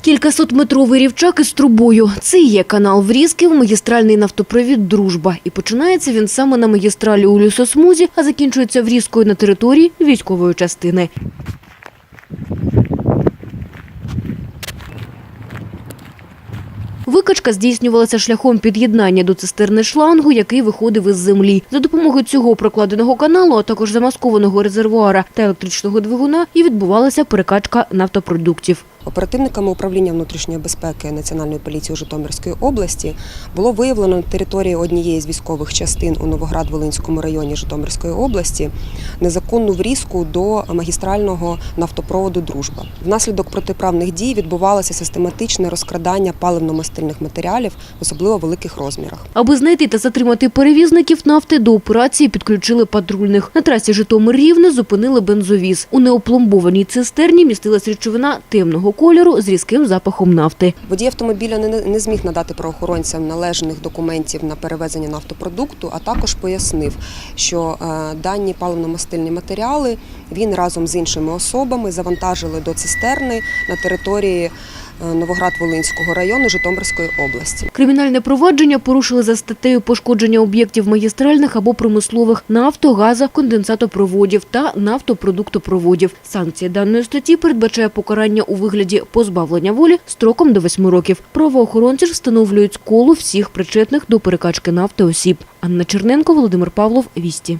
Кількасотметровий рівчак із трубою. Це є канал Врізків, магістральний нафтопровід «Дружба». І починається він саме на магістралі у лісосмузі, а закінчується врізкою на території військової частини. Викачка здійснювалася шляхом під'єднання до цистерни шлангу, який виходив із землі. За допомогою цього прокладеного каналу, а також замаскованого резервуара та електричного двигуна, і відбувалася перекачка нафтопродуктів. Оперативниками управління внутрішньої безпеки Національної поліції Житомирської області було виявлено на території однієї з військових частин у Новоград-Волинському районі Житомирської області незаконну врізку до магістрального нафтопроводу Дружба. Внаслідок протиправних дій відбувалося систематичне розкрадання паливно-мастильних матеріалів, в особливо великих розмірах. Аби знайти та затримати перевізників нафти, до операції підключили патрульних. На трасі Житомир-Рівне зупинили бензовіз. У неопломбованій цистерні містилась речовина темного кольору з різким запахом нафти. Водій автомобіля не, не зміг надати правоохоронцям належних документів на перевезення нафтопродукту, а також пояснив, що е, дані паливно-мастильні матеріали він разом з іншими особами завантажили до цистерни на території Новоград-Волинського району Житомирської області. Кримінальне провадження порушили за статтею пошкодження об'єктів магістральних або промислових нафто, газа, конденсатопроводів та нафтопродуктопроводів. Санкція даної статті передбачає покарання у вигляді позбавлення волі строком до 8 років. Правоохоронці ж встановлюють коло всіх причетних до перекачки нафти осіб. Анна Черненко, Володимир Павлов, Вісті.